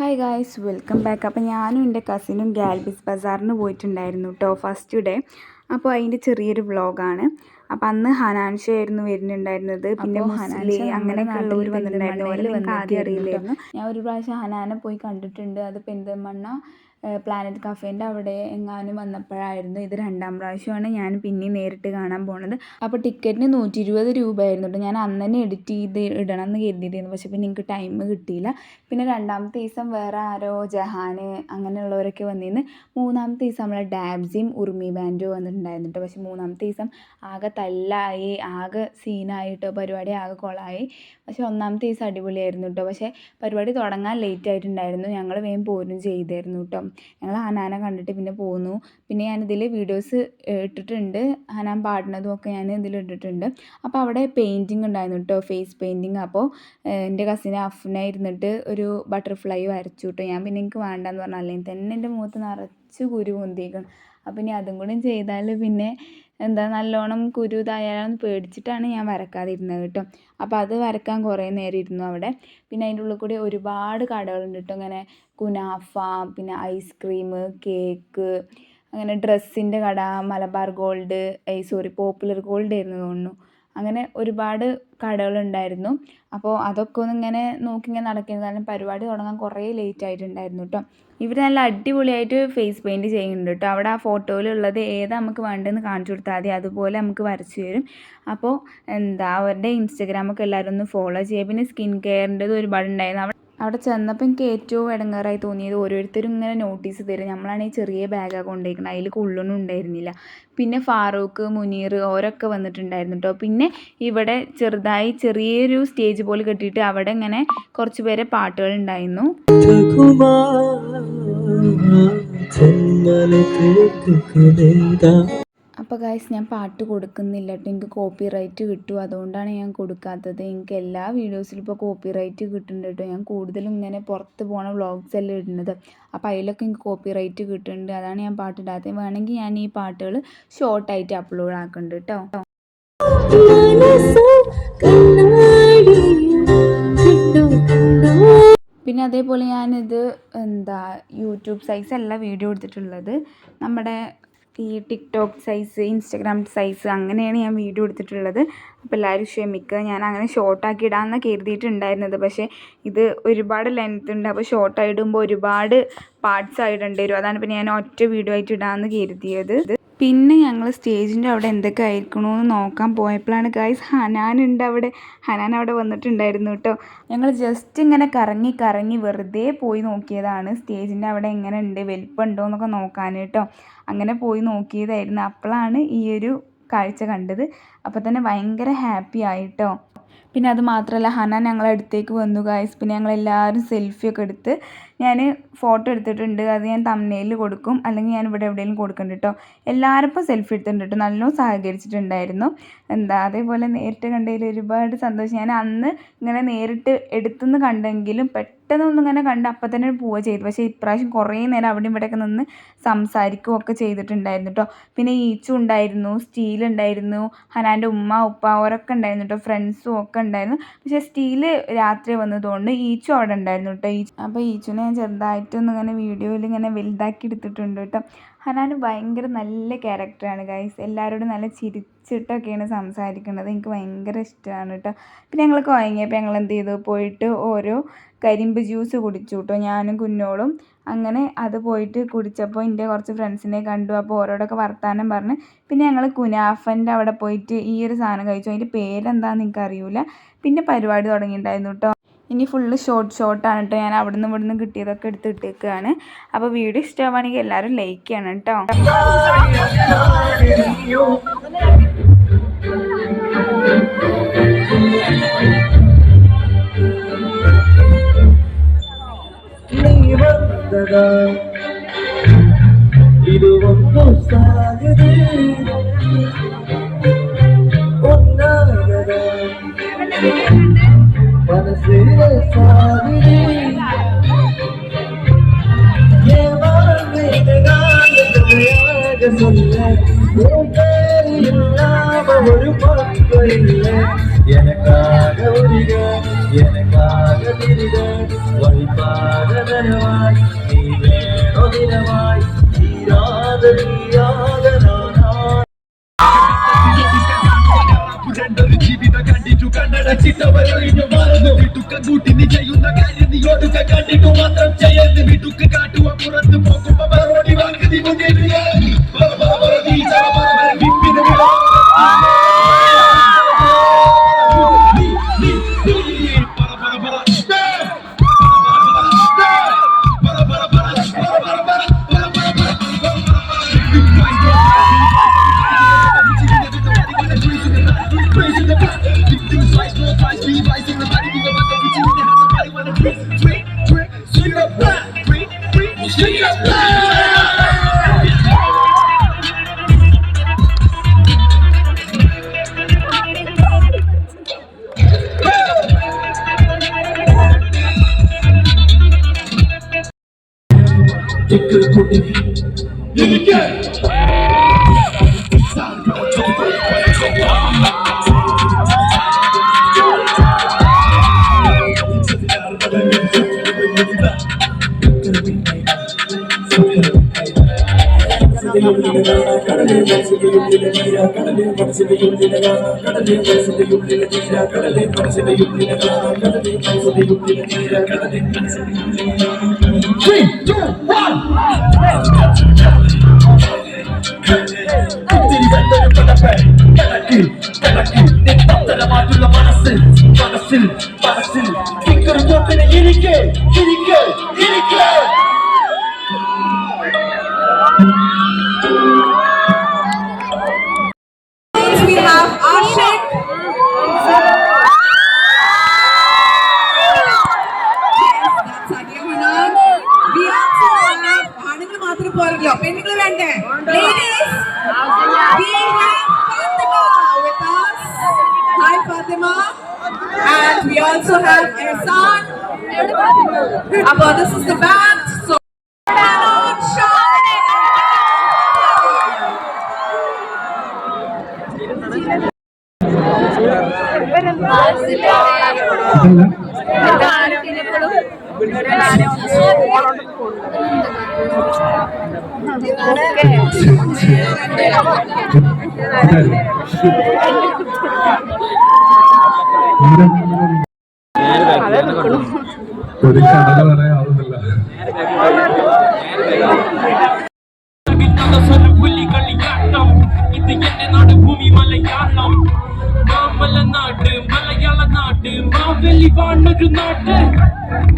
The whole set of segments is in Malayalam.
ഹായ് ഗായ്സ് വെൽക്കം ബാക്ക് അപ്പോൾ ഞാനും എന്റെ കസിനും ഗാൽബിസ് ബസാറിന് പോയിട്ടുണ്ടായിരുന്നു കേട്ടോ ഫസ്റ്റ് ഡേ അപ്പോൾ അതിന്റെ ചെറിയൊരു വ്ളോഗാണ് അപ്പം അന്ന് ഹനാൻഷ ആയിരുന്നു വരുന്നുണ്ടായിരുന്നത്. പിന്നെ ഹനാൻഷി അങ്ങനെയൊക്കെ ഉള്ളവർ വന്നിട്ടുണ്ടായിരുന്നു. ആദ്യം അറിയില്ലായിരുന്നു. ഞാൻ ഒരു പ്രാവശ്യം ഹനാനെ പോയി കണ്ടിട്ടുണ്ട്. അത് പെരിന്തൽമണ്ണ പ്ലാനറ്റ് കഫേന്റെ അവിടെ എങ്ങാനും വന്നപ്പോഴായിരുന്നു ഇത് രണ്ടാം പ്രാവശ്യമാണ് ഞാൻ പിന്നെയും നേരിട്ട് കാണാൻ പോണത്. അപ്പോൾ ടിക്കറ്റിന് നൂറ്റി ഇരുപത് രൂപയായിരുന്നു കേട്ടോ. ഞാൻ അന്ന് തന്നെ എഡിറ്റ് ചെയ്ത് ഇടണം എന്ന് കരുതിയിരുന്നു. പക്ഷേ പിന്നെ എനിക്ക് ടൈം കിട്ടിയില്ല. പിന്നെ രണ്ടാമത്തെ ദിവസം വേറെ ആരോ ജഹാന് അങ്ങനെയുള്ളവരൊക്കെ വന്നിരുന്ന്. മൂന്നാമത്തെ ദിവസം നമ്മളെ ഡാബ്സിയും ഉർമി ബാൻഡും വന്നിട്ടുണ്ടായിരുന്നു കേട്ടോ. പക്ഷേ മൂന്നാമത്തെ ദിവസം ആകെ തല്ലായി ആകെ സീനായിട്ടോ പരിപാടി ആകെ കൊളായി. പക്ഷേ ഒന്നാമത്തെ ദിവസം അടിപൊളിയായിരുന്നു കേട്ടോ. പക്ഷേ പരിപാടി തുടങ്ങാൻ ലേറ്റ് ആയിട്ടുണ്ടായിരുന്നു. ഞങ്ങൾ വേഗം പോരും ചെയ്തായിരുന്നു കേട്ടോ. ഞങ്ങൾ ഹനാനെ കണ്ടിട്ട് പിന്നെ പോന്നു. പിന്നെ ഞാൻ ഞാനിതിൽ വീഡിയോസ് ഇട്ടിട്ടുണ്ട്. ഹനാൻ പാടുന്നതും ഒക്കെ ഞാൻ ഇതിൽ ഇട്ടിട്ടുണ്ട്. അപ്പോൾ അവിടെ പെയിന്റിങ് ഉണ്ടായിരുന്നു കേട്ടോ ഫേസ് പെയിന്റിങ് അപ്പോൾ എന്റെ കസിന് അഫ്ന ഇരുന്നിട്ട് ഒരു ബട്ടർഫ്ലൈ വരച്ചു കേട്ടോ ഞാൻ പിന്നെ എനിക്ക് വേണ്ടെന്ന് പറഞ്ഞാൽ അല്ലെങ്കിൽ തന്നെ എന്റെ മുഖത്ത് നിറച്ച് കുരു പൊന്തിയേക്കണം. അപ്പം ഇനി അതും കൂടി ചെയ്താൽ പിന്നെ എന്താ നല്ലോണം കുരു ഇതായാലും പേടിച്ചിട്ടാണ് ഞാൻ വരക്കാതിരുന്നത് കേട്ടോ. അപ്പോൾ അത് വരക്കാൻ കുറേ നേരം ഇരുന്നു അവിടെ. പിന്നെ അതിന്റെ ഉള്ളിൽ കൂടി ഒരുപാട് കടകളുണ്ട് കേട്ടോ. ഇങ്ങനെ കുനാഫ പിന്നെ ഐസ്ക്രീം കേക്ക് അങ്ങനെ ഡ്രസ്സിന്റെ കട Malabar gold I sorry popular gold ആയിരുന്നു തോന്നുന്നു. അങ്ങനെ ഒരുപാട് കടകളുണ്ടായിരുന്നു. അപ്പോൾ അതൊക്കെ ഒന്ന് ഇങ്ങനെ നോക്കി ഇങ്ങനെ നടക്കുന്നത് കാരണം പരിപാടി തുടങ്ങാൻ കുറേ ലേറ്റ് ആയിട്ടുണ്ടായിരുന്നു കേട്ടോ ഇവർ നല്ല അടിപൊളിയായിട്ട് ഫേസ് പെയിന്റ് ചെയ്യുന്നുണ്ട് കേട്ടോ അവിടെ ആ ഫോട്ടോയിലുള്ളത് ഏതാ നമുക്ക് വേണ്ടതെന്ന് കാണിച്ചു കൊടുത്താൽ മതി. അതുപോലെ നമുക്ക് വരച്ച് തരും. അപ്പോൾ എന്താ അവരുടെ ഇൻസ്റ്റഗ്രാമൊക്കെ എല്ലാവരും ഒന്ന് ഫോളോ ചെയ്യുക. പിന്നെ സ്കിൻ കെയറിന്റെത് ഒരുപാട് ഉണ്ടായിരുന്നു അവിടെ അവിടെ ചെന്നപ്പോൾ എനിക്ക് ഏറ്റവും ഇടങ്ങേറായി തോന്നിയത് ഓരോരുത്തരും ഇങ്ങനെ നോട്ടീസ് തരും. നമ്മളാണ് ഈ ചെറിയ ബാഗാണ് കൊണ്ടുപോയിരിക്കുന്നത് അതിൽ കൊള്ളൊന്നും ഉണ്ടായിരുന്നില്ല. പിന്നെ ഫാറൂഖ് മുനീർ ഓരൊക്കെ വന്നിട്ടുണ്ടായിരുന്നു കേട്ടോ പിന്നെ ഇവിടെ ചെറുതായി ചെറിയൊരു സ്റ്റേജ് പോലെ കെട്ടിയിട്ട് അവിടെ ഇങ്ങനെ കുറച്ച് പേരെ പാട്ടുകൾ ഉണ്ടായിരുന്നു. അപ്പോൾ ഗായ്സ് ഞാൻ പാട്ട് കൊടുക്കുന്നില്ല. കേട്ടോ എനിക്ക് കോപ്പി റൈറ്റ് കിട്ടും. അതുകൊണ്ടാണ് ഞാൻ കൊടുക്കാത്തത്. എനിക്ക് എല്ലാ വീഡിയോസിലും ഇപ്പോൾ കോപ്പി റൈറ്റ് കിട്ടുന്നുണ്ട് കേട്ടോ ഞാൻ കൂടുതലും ഇങ്ങനെ പുറത്ത് പോണ വ്ളോഗ്സ് എല്ലാം ഇടുന്നത്. അപ്പോൾ അതിലൊക്കെ എനിക്ക് കോപ്പി റൈറ്റ് കിട്ടുന്നുണ്ട്. അതാണ് ഞാൻ പാട്ടിടാത്തത് വേണമെങ്കിൽ ഞാൻ ഈ പാട്ടുകൾ ഷോർട്ടായിട്ട് അപ്ലോഡ് ആക്കുന്നുണ്ട് കേട്ടോ പിന്നെ അതേപോലെ ഞാനിത് എന്താ യൂട്യൂബ് സൈസ് എല്ലാം വീഡിയോ എടുത്തിട്ടുള്ളത്. നമ്മുടെ ഈ ടിക്ടോക്ക് സൈസ് ഇൻസ്റ്റഗ്രാം സൈസ് അങ്ങനെയാണ് ഞാൻ വീഡിയോ എടുത്തിട്ടുള്ളത്. അപ്പോൾ എല്ലാവരും ക്ഷമിക്കുക. ഞാൻ അങ്ങനെ ഷോർട്ടാക്കി ഇടാമെന്ന് കരുതിയിട്ടുണ്ടായിരുന്നത്. പക്ഷേ ഇത് ഒരുപാട് ലെങ്ത് ഉണ്ട്. അപ്പോൾ ഷോർട്ടായിടുമ്പോൾ ഒരുപാട് പാർട്സ് ആയിടേണ്ടി വരും. അതാണ് പിന്നെ ഞാൻ ഒറ്റ വീഡിയോ ആയിട്ട് ഇടാമെന്ന് കരുതിയത്. പിന്നെ ഞങ്ങൾ സ്റ്റേജിന്റെ അവിടെ എന്തൊക്കെ ആയിരിക്കണമെന്ന് നോക്കാൻ പോയപ്പോഴാണ് ഗായ്സ് ഹനാനുണ്ട് അവിടെ. ഹനാൻ അവിടെ വന്നിട്ടുണ്ടായിരുന്നു കേട്ടോ ഞങ്ങൾ ജസ്റ്റ് ഇങ്ങനെ കറങ്ങി കറങ്ങി വെറുതെ പോയി നോക്കിയതാണ് സ്റ്റേജിന്റെ അവിടെ എങ്ങനെ ഉണ്ട് വലിപ്പമുണ്ടോ എന്നൊക്കെ നോക്കാൻ കേട്ടോ അങ്ങനെ പോയി നോക്കിയതായിരുന്നു. അപ്പോഴാണ് ഈ ഒരു കാഴ്ച കണ്ടത്. അപ്പോൾ തന്നെ ഭയങ്കര ഹാപ്പി ആയിട്ടോ പിന്നെ അത് മാത്രമല്ല ഹനാൻ ഞങ്ങളെ അടുത്തേക്ക് വന്നു ഗായ്സ് പിന്നെ ഞങ്ങളെല്ലാവരും സെൽഫിയൊക്കെ എടുത്ത് ഞാൻ ഫോട്ടോ എടുത്തിട്ടുണ്ട്. അത് ഞാൻ തമ്മനയിൽ കൊടുക്കും. അല്ലെങ്കിൽ ഞാൻ ഇവിടെ എവിടെയെങ്കിലും കൊടുക്കുന്നുണ്ട് കേട്ടോ എല്ലാവരും സെൽഫി എടുത്തിട്ടുണ്ട് കേട്ടോ നല്ലോണം സഹകരിച്ചിട്ടുണ്ടായിരുന്നു. എന്താ അതേപോലെ നേരിട്ട് കണ്ടതിൽ ഒരുപാട് സന്തോഷം. ഞാൻ അന്ന് ഇങ്ങനെ നേരിട്ട് എടുത്തുനിന്ന് കണ്ടെങ്കിലും പെട്ടെന്ന് ഒന്നും ഇങ്ങനെ കണ്ട് അപ്പം തന്നെ പോവുക ചെയ്തു. പക്ഷേ ഇപ്രാവശ്യം കുറേ നേരം അവിടെ ഇവിടെയൊക്കെ നിന്ന് സംസാരിക്കുകയൊക്കെ ചെയ്തിട്ടുണ്ടായിരുന്നു കേട്ടോ പിന്നെ ഈച്ചു ഉണ്ടായിരുന്നു സ്റ്റീൽ ഉണ്ടായിരുന്നു ഹനാന്റെ ഉമ്മ ഉപ്പ അവരൊക്കെ ഉണ്ടായിരുന്നു കേട്ടോ ഫ്രണ്ട്സും ഒക്കെ ഉണ്ടായിരുന്നു. പക്ഷേ സ്റ്റീൽ രാത്രി വന്നതുകൊണ്ട് ഈച്ചു അവിടെ ഉണ്ടായിരുന്നു കേട്ടോ ഈച്ചു അപ്പോൾ ഈച്ചുനെ ഞാൻ ചെറുതായിട്ടൊന്ന് ഇങ്ങനെ വീഡിയോയിൽ ഇങ്ങനെ വലുതാക്കി എടുത്തിട്ടുണ്ട് കേട്ടോ. ഹനാൻ ഭയങ്കര നല്ല ക്യാരക്ടറാണ് ഗൈസ് എല്ലാവരോടും നല്ല ചിരിച്ചിട്ടൊക്കെയാണ് സംസാരിക്കുന്നത്. എനിക്ക് ഭയങ്കര ഇഷ്ടമാണ് കേട്ടോ. പിന്നെ ഞങ്ങൾ കുഴങ്ങിയപ്പോൾ ഞങ്ങൾ എന്ത് ചെയ്തു? പോയിട്ട് ഓരോ കരിമ്പ് ജ്യൂസ് കുടിച്ചു കേട്ടോ. ഞാനും കുഞ്ഞോളും അങ്ങനെ അത് പോയിട്ട് കുടിച്ചപ്പോൾ എന്റെ കുറച്ച് ഫ്രണ്ട്സിനെ കണ്ടു. അപ്പോൾ ഓരോടൊക്കെ വർത്താനം പറഞ്ഞ് പിന്നെ ഞങ്ങൾ കുനാഫന്റെ അവിടെ പോയിട്ട് ഈ ഒരു സാധനം കഴിച്ചു. അതിന്റെ പേരെന്താണെന്ന് എനിക്കറിയില്ല പിന്നെ പരിപാടി തുടങ്ങിയിട്ടുണ്ടായിരുന്നു കേട്ടോ. ഇനി ഫുള്ള് ഷോർട്ട് ഷോർട്ടാണ് കേട്ടോ ഞാൻ അവിടെ നിന്ന് ഇവിടെ നിന്ന് കിട്ടിയതൊക്കെ എടുത്ത് ഇട്ടേക്കുകയാണ് അപ്പോൾ വീഡിയോ ഇഷ്ടമാണെങ്കിൽ എല്ലാവരും ലൈക്ക് ചെയ്യണം കേട്ടോ ಇದು எனக்காக ஒருக எனக்காக திரிக வைப்பாக தருவாய் நீ வேணோ தினவாய் தீராத தீரா കൂട്ടിന് ചെയ്യുന്ന കാര്യം നീ ഒടുക്ക കണ്ടിട്ടു മാത്രം ചെയ്യരുത്. വിടുക്ക് കാട്ടുവ പുറത്ത് പോകുമ്പോ മറുപടി വാങ്ങി മുന്നേറിയ Three, two, one. മാറ്റുള്ള മനസ്സിൽ മനസ്സിൽ മനസ്സിൽ ഇക്കൊരു പോട്ടിന് ഇരിക്കെ ഇരിക്കെ ഇരിക്കെ അപ്പൊ this is the bad so അതെ ഒരു കടല പറയാവുന്നില്ല ഇത് എന്റെ നാട് ഭൂമി മലയാളം മാമലനാട് മലയാള നാട് മാവലി വാണൊരു നാട്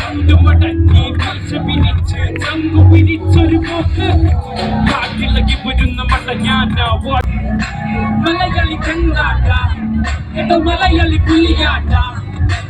കണ്ടു മടക്കി വീഴ്ച പിരിച്ച് ചങ്കു പിരിച്ചൊരു പോക്ക് കാട്ടിളകി വരുന്ന വാ- മലയാളി ചെങ്കാട്ട എടോ മലയാളി പുലിയാട്ട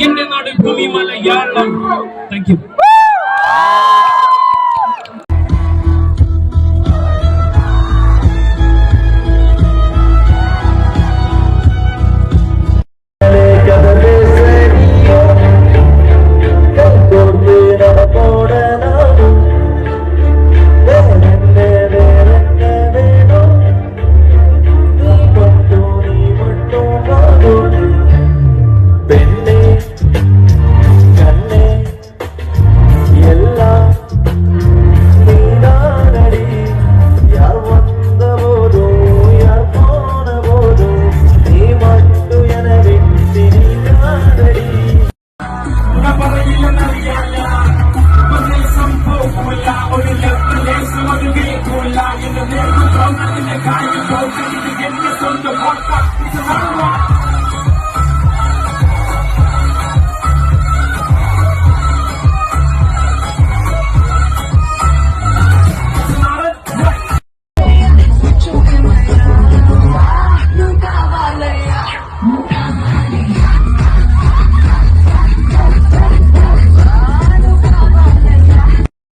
എന്റെ നാട് ഈ മലയാളം